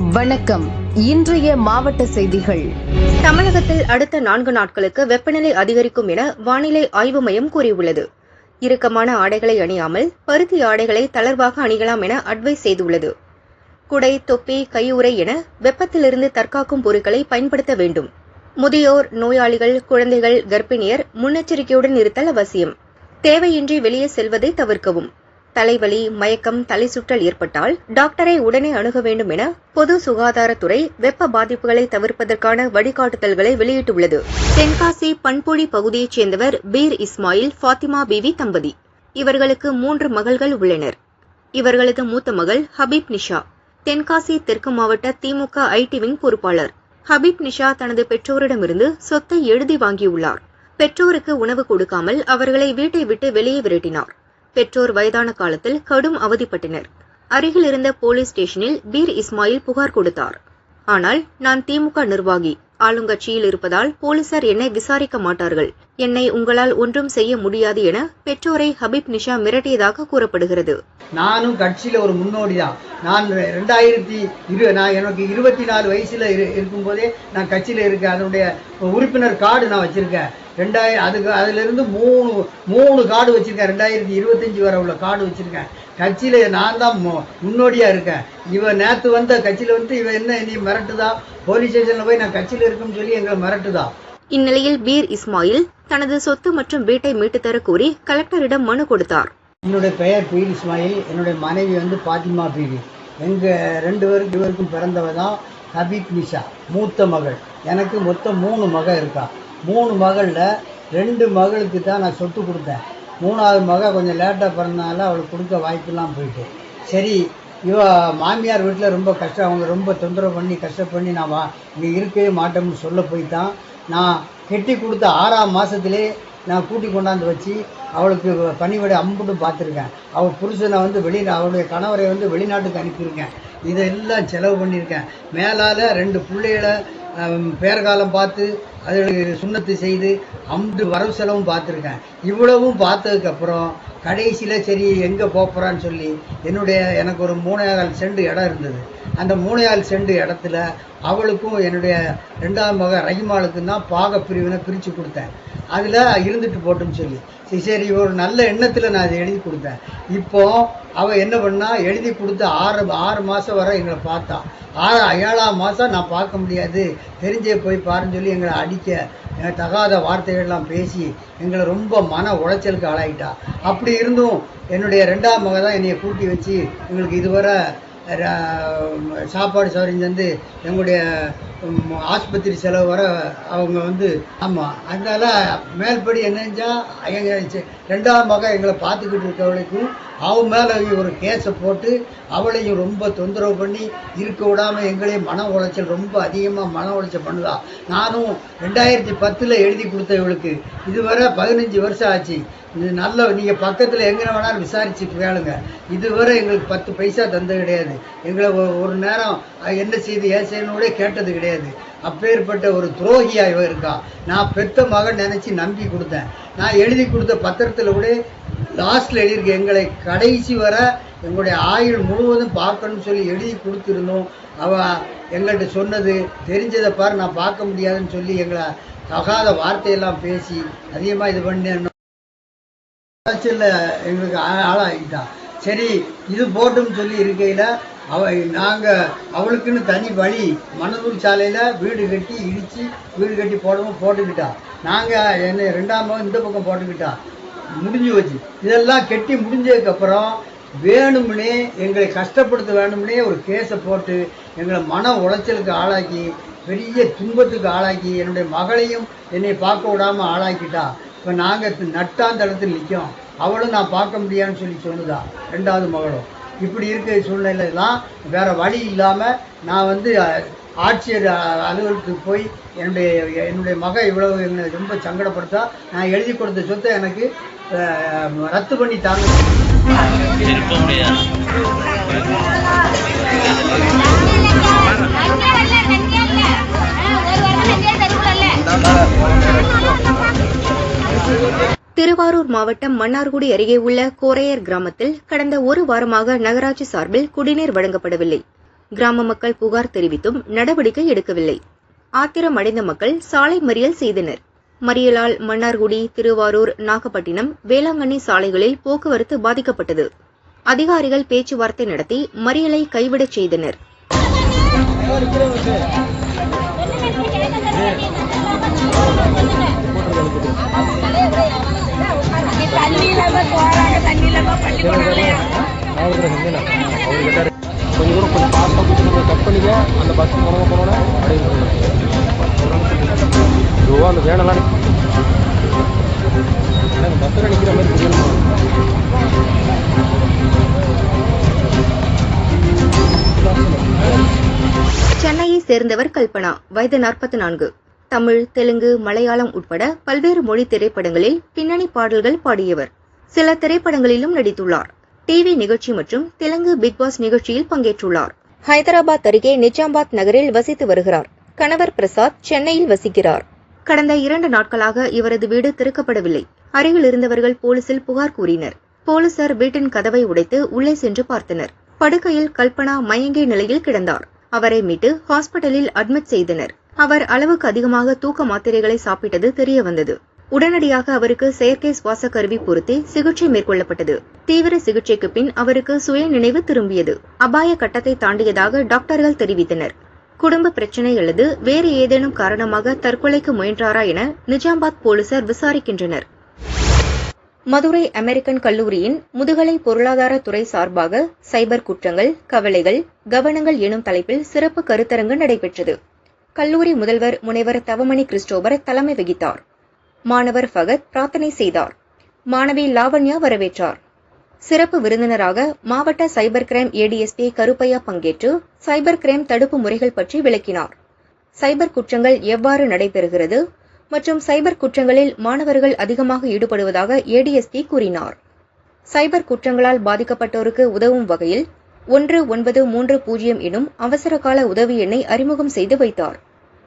வணக்கம். இன்றைய மாவட்ட செய்திகள். தமிழகத்தில் அடுத்த நான்கு நாட்களுக்கு வெப்பநிலை அதிகரிக்கும் என வானிலை ஆய்வு மையம் கூறியுள்ளது. இறுக்கமான ஆடைகளை அணியாமல் பருத்தி ஆடைகளை தளர்வாக அணியலாம் என அட்வைஸ் செய்துள்ளது. குடை தொப்பி கையுறை என வெப்பத்திலிருந்து தற்காக்கும் பொருட்களை பயன்படுத்த வேண்டும். முதியோர் நோயாளிகள் குழந்தைகள் கர்ப்பிணியர் முன்னெச்சரிக்கையுடன் இருத்தல் அவசியம். தேவையின்றி வெளியே செல்வதை தவிர்க்கவும். தலைவலி மயக்கம் தலை சுற்றல் ஏற்பட்டால் டாக்டரை உடனே அணுக வேண்டும் என பொது சுகாதாரத்துறை வெப்ப பாதிப்புகளை தவிர்ப்பதற்கான வழிகாட்டுதல்களை வெளியிட்டுள்ளது. தென்காசி பண்பொழி பகுதியைச் சேர்ந்தவர் பீர் இஸ்மாயில் ஃபாத்திமா பிவி தம்பதி. இவர்களுக்கு மூன்று மகள்கள் உள்ளனர். இவர்களது மூத்த மகள் ஹபீப் நிஷா. தென்காசி தெற்கு மாவட்ட திமுக ஐடி விங் பொறுப்பாளர். ஹபீப் நிஷா தனது பெற்றோரிடமிருந்து சொத்தை எழுதி வாங்கியுள்ளார். பெற்றோருக்கு உணவு கொடுக்காமல் அவர்களை வீட்டை விட்டு வெளியே விரட்டினார். பெற்றோர் வயதான காலத்தில் கடும் அவதிப்பட்டனர். அருகில் இருந்த போலீஸ் ஸ்டேஷனில் பீர் இஸ்மாயில் புகார் கொடுத்தார். ஆனால் நான் திமுக நிர்வாகி. ஆளுங்கட்சியில் இருப்பதால் போலீசார் என்னை விசாரிக்க மாட்டார்கள். என்னை உங்களால் ஒன்றும் செய்ய முடியாது என பெற்றோரை ஹபீப் நிஷா மிரட்டியதாக கூறப்படுகிறது. நானும் கட்சியில ஒரு முன்னோடி தான் நான் ரெண்டாயிரத்தி இரு நான் எனக்கு இருபத்தி நாலு வயசுல இருக்கும் இருக்கும்போதே நான் கட்சியில இருக்கேன் அதனுடைய உறுப்பினர் கார்டு நான் வச்சிருக்கேன். ரெண்டாயிரம் அதுக்கு அதுலேருந்து மூணு மூணு கார்டு வச்சுருக்கேன். ரெண்டாயிரத்தி இருபத்தஞ்சி வரை உள்ள கார்டு வச்சுருக்கேன். கட்சியில் நான் தான் முன்னோடியாக இருக்கேன். இவன் நேற்று வந்த கட்சியில் வந்து இவன் என்ன நீ மிரட்டுதா போலீஸ் ஸ்டேஷனில் போய் நான் கட்சியில் இருக்குன்னு சொல்லி எங்களை மிரட்டுதா? இந்நிலையில் பீர் இஸ்மாயில் தனது சொத்து மற்றும் வீட்டை மீட்டுத் தர கோரி கலெக்டரிடம் மனு கொடுத்தார். என்னுடைய பெயர் பீர் இஸ்மாயில். என்னுடைய மனைவி வந்து பாத்திமா பீரி. எங்கள் ரெண்டு பேருக்கு இவருக்கும் பிறந்தவ தான் ஹபீப் நிஷா மூத்த மகள். எனக்கு மொத்தம் மூணு மகள் இருக்கா. மூணு மகளில் ரெண்டு மகளுக்கு தான் நான் சொத்து கொடுத்தேன். மூணாவது மக கொஞ்சம் லேட்டாக பிறந்தனால அவளுக்கு கொடுக்க வாய்ப்பெல்லாம் போயிட்டு. சரி இவ மாமியார் வீட்டில் ரொம்ப கஷ்டம். அவங்க ரொம்ப தொந்தரவு பண்ணி கஷ்டம் பண்ணி நான் வா இங்கே இருக்கவே மாட்டோம்னு சொல்ல போய் தான் நான் கெட்டி கொடுத்த ஆறாம் மாதத்திலே நான் கூட்டி கொண்டாந்து வச்சு அவளுக்கு பணிவிட அம்புட்டு பார்த்துருக்கேன். அவள் புருஷனை வந்து வெளி அவளுடைய கணவரை வந்து வெளிநாட்டுக்கு அனுப்பியிருக்கேன். இதெல்லாம் செலவு பண்ணியிருக்கேன். மேலால் ரெண்டு பிள்ளைகளை பேர்காலம் பார்த்து அதில் சுண்ணத்து செய்து அம்பு வரவு செலவும் பார்த்துருக்கேன். இவ்வளவும் பார்த்ததுக்கப்புறம் கடைசியில் சரி எங்கே போகிறான்னு சொல்லி என்னுடைய எனக்கு ஒரு மூணையால் செண்டு இடம் இருந்தது. அந்த மூணையால் செண்டு இடத்துல அவளுக்கும் என்னுடைய ரெண்டாவது மக ரஹிமாளுக்கும் தான் பாக பிரிவினை பிரித்து கொடுத்தேன். அதில் இருந்துட்டு போட்டுன்னு சொல்லி. சரி சரி ஒரு நல்ல எண்ணத்தில் நான் அதை எழுதி கொடுத்தேன். இப்போ அவள் என்ன பண்ணா எழுதி கொடுத்து ஆறு ஆறு மாதம் வரை எங்களை பார்த்தா. ஆறு ஏழாம் மாதம் நான் பார்க்க முடியாது. தெரிஞ்சே போய் பாருன்னு சொல்லி எங்களை அடிக்க தகாத வார்த்தைகள்லாம் பேசி எங்களை ரொம்ப மன உளைச்சலுக்கு ஆளாயிட்டா. அப்படி இருந்தும் என்னுடைய ரெண்டாம் மக தான் கூட்டி வச்சு எங்களுக்கு இதுவரை சாப்பாடு சௌரியம் தந்து எங்களுடைய ஆஸ்பத்திரி செலவு வர அவங்க வந்து ஆமாம் அதனால மேல்படி என்னஞ்சா எங்கள் சி- ரெண்டாவது மக எங்களை பார்த்துக்கிட்டு இருக்கவளுக்கும் அவன் மேலே ஒரு கேஸை போட்டு அவளையும் ரொம்ப தொந்தரவு பண்ணி இருக்க விடாமல் எங்களையும் மன உளைச்சல் ரொம்ப அதிகமாக மன உளைச்சல் பண்ணுதா. நானும் ரெண்டாயிரத்தி பத்தில் எழுதி கொடுத்த இவளுக்கு. இதுவரை பதினஞ்சு வருஷம் ஆச்சு. இது நல்ல நீங்கள் பக்கத்தில் எங்கே வேணாலும் விசாரிச்சு கேளுங்க. இதுவரை எங்களுக்கு பத்து பைசா தந்தது கிடையாது. எங்களை ஒரு நேரம் என்ன செய்து ஏன் செய்யணும் கேட்டது கிடையாது. அப்பேற்பட்ட ஒரு துரோகியா இவ இருக்கா? நான் பெத்த மகன் நினச்சி நம்பி கொடுத்தேன். நான் எழுதி கொடுத்த பத்திரத்தில் கூட லாஸ்ட்டில் எழுதியிருக்கேன் எங்களை கடைசி வர எங்களுடைய ஆயுள் முழுவதும் பார்க்கணும்னு சொல்லி எழுதி கொடுத்துருந்தோம். அவ எங்கள்கிட்ட சொன்னது தெரிஞ்சதை பாரு நான் பார்க்க முடியாதுன்னு சொல்லி எங்களை தகாத வார்த்தையெல்லாம் பேசி அதிகமாக இது பண்ணணும் எங்களுக்கு ஆளாகிட்டான் சரி இது போட்டுன்னு சொல்லி இருக்கையில் அவ நாங்கள் அவளுக்குன்னு தனி வழி மணலூர் சாலையில் வீடு கட்டி இடித்து வீடு கட்டி போடவும் போட்டுக்கிட்டா. நாங்கள் என்ன ரெண்டாம் மகன் இந்த பக்கம் போட்டுக்கிட்டா. முடிஞ்சு வச்சு இதெல்லாம் கட்டி முடிஞ்சதுக்கப்புறம் வேணும்னே எங்களை கஷ்டப்படுத்த வேணும்னே ஒரு கேஸை போட்டு எங்களை மன உளைச்சலுக்கு ஆளாக்கி பெரிய துன்பத்துக்கு ஆளாக்கி என்னுடைய மகளையும் என்னை பார்க்க விடாமல் ஆளாக்கிட்டா. இப்போ நாங்கள் நட்டாந்தளத்தில் நிற்கும் அவளும் நான் பார்க்க முடியாதுன்னு சொல்லி சொன்னுதா? ரெண்டாவது மகளும். இப்படி இருக்கிற சூழ்நிலையெல்லாம் வேறு வேற வழி இல்லாமல் நான் வந்து ஆட்சியர் அலுவலகத்துக்கு போய் என்னுடைய என்னுடைய மக இவ்வளவு என்னை ரொம்ப சங்கடப்படுத்தா நான் எழுதி கொடுத்த சொத்தை எனக்கு ரத்து பண்ணி தாங்க முடியாது திருவாரூர் மாவட்டம் மன்னார்குடி அருகே உள்ள கோரையர் கிராமத்தில் கடந்த ஒரு வாரமாக நகராட்சி சார்பில் குடிநீர் வழங்கப்படவில்லை. கிராம மக்கள் புகார் தெரிவித்தும் நடவடிக்கை எடுக்கவில்லை. ஆத்திரம் அடைந்த மக்கள் சாலை மறியல் செய்தனர். மறியலால் மன்னார்குடி திருவாரூர் நாகப்பட்டினம் வேளாங்கண்ணி சாலைகளில் போக்குவரத்து பாதிக்கப்பட்டது. அதிகாரிகள் பேச்சுவார்த்தை நடத்தி மறியலை கைவிடச் செய்தனர். கொஞ்சம் தூரம் கொஞ்சம் கட் பண்ணிக்க அந்த பஸ் அப்படியே ரூபா அந்த பஸ்ஸில் நிற்கிற மாதிரி சென்னையை சேர்ந்தவர் கல்பனா வயது நாற்பத்தி நான்கு. தமிழ் தெலுங்கு மலையாளம் உட்பட பல்வேறு மொழி திரைப்படங்களில் பின்னணி பாடல்கள் பாடியவர். சில திரைப்படங்களிலும் நடித்துள்ளார். டிவி நிகழ்ச்சி மற்றும் தெலுங்கு பிக் பாஸ் நிகழ்ச்சியில் பங்கேற்றுள்ளார். ஹைதராபாத் அருகே நிஜாமாபாத் நகரில் வசித்து வருகிறார். கணவர் பிரசாத் சென்னையில் வசிக்கிறார். கடந்த இரண்டு நாட்களாக இவரது வீடு திறக்கப்படவில்லை. அருகில் இருந்தவர்கள் போலீசில் புகார் கூறினர். போலீசார் வீட்டின் கதவை உடைத்து உள்ளே சென்று பார்த்தனர். படுக்கையில் கல்பனா மயங்கிய நிலையில் கிடந்தார். அவரை மீட்டு ஹாஸ்பிட்டலில் அட்மிட் செய்தனர். அவர் அளவுக்கு அதிகமாக தூக்க மாத்திரைகளை சாப்பிட்டது தெரிய வந்தது உடனடியாக அவருக்கு செயற்கை சுவாச கருவி பொருத்தி சிகிச்சை மேற்கொள்ளப்பட்டது. தீவிர சிகிச்சைக்கு பின் அவருக்கு சுய நினைவு திரும்பியது. அபாய கட்டத்தை தாண்டியதாக டாக்டர்கள் தெரிவித்தனர். குடும்ப பிரச்சனை அல்லது வேறு ஏதேனும் காரணமாக தற்கொலைக்கு முயன்றாரா என நிஜாமாபாத் போலீசார் விசாரிக்கின்றனர். மதுரை அமெரிக்கன் கல்லூரியின் முதுகலை பொருளாதாரத்துறை சார்பாக சைபர் குற்றங்கள் கவலைகள் கவனங்கள் எனும் தலைப்பில் சிறப்பு கருத்தரங்கு நடைபெற்றது. கல்லூரி முதல்வர் முனைவர் தவமணி கிறிஸ்டோபர் தலைமை வகித்தார். மாணவர் ஃபகத் பிரார்த்தனை செய்தார். மாணவி லாவண்யா வரவேற்றார். சிறப்பு விருந்தினராக மாவட்ட சைபர் கிரைம் ஏடிஎஸ்பி கருப்பையா பங்கேற்று சைபர் கிரைம் தடுப்பு முறைகள் பற்றி விளக்கினார். சைபர் குற்றங்கள் எவ்வாறு நடைபெறுகிறது மற்றும் சைபர் குற்றங்களில் மாணவர்கள் அதிகமாக ஈடுபடுவதாக ஏடிஎஸ்பி கூறினார். சைபர் குற்றங்களால் பாதிக்கப்பட்டோருக்கு உதவும் வகையில் ஒன்று ஒன்பது மூன்று பூஜ்ஜியம் எனும் அவசரகால உதவி எண்ணை அறிமுகம் செய்து வைத்தார்.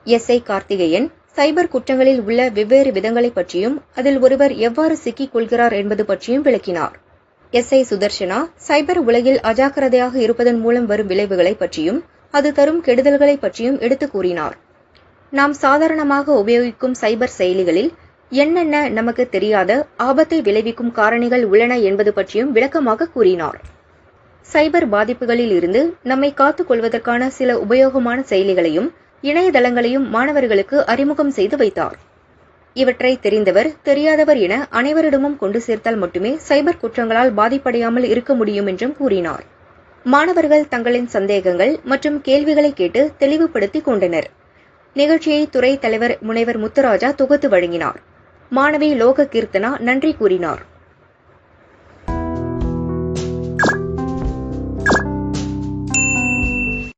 எஸ் ஐ கார்த்திகேயன் சைபர் குற்றங்களில் உள்ள வெவ்வேறு விதங்களை பற்றியும் அதில் ஒருவர் எவ்வாறு சிக்கிக் கொள்கிறார் என்பது பற்றியும் விளக்கினார். எஸ் ஐ சுதர்ஷனா சைபர் உலகில் அஜாக்கிரதையாக இருப்பதன் மூலம் வரும் விளைவுகளை பற்றியும் அது தரும் கெடுதல்களை பற்றியும் எடுத்துக் கூறினார். நாம் சாதாரணமாக உபயோகிக்கும் சைபர் செயலிகளில் என்னென்ன நமக்கு தெரியாத ஆபத்தை விளைவிக்கும் காரணிகள் உள்ளன என்பது பற்றியும் விளக்கமாக கூறினார். சைபர் பாதிப்புகளில் இருந்து நம்மை காத்துக் கொள்வதற்கான சில உபயோகமான செயலிகளையும் இணையதளங்களையும் மாணவர்களுக்கு அறிமுகம் செய்து வைத்தார். இவற்றை தெரிந்தவர் தெரியாதவர் என அனைவரிடமும் கொண்டு சேர்த்தால் மட்டுமே சைபர் குற்றங்களால் பாதிப்படையாமல் இருக்க முடியும் என்றும் கூறினார். மாணவர்கள் தங்களின் சந்தேகங்கள் மற்றும் கேள்விகளை கேட்டு தெளிவுபடுத்திக் கொண்டனர். நிகழ்ச்சியை துறை தலைவர் முனைவர் முத்துராஜா தொகுத்து வழங்கினார். மாணவி லோக கீர்த்தனா நன்றி கூறினார்.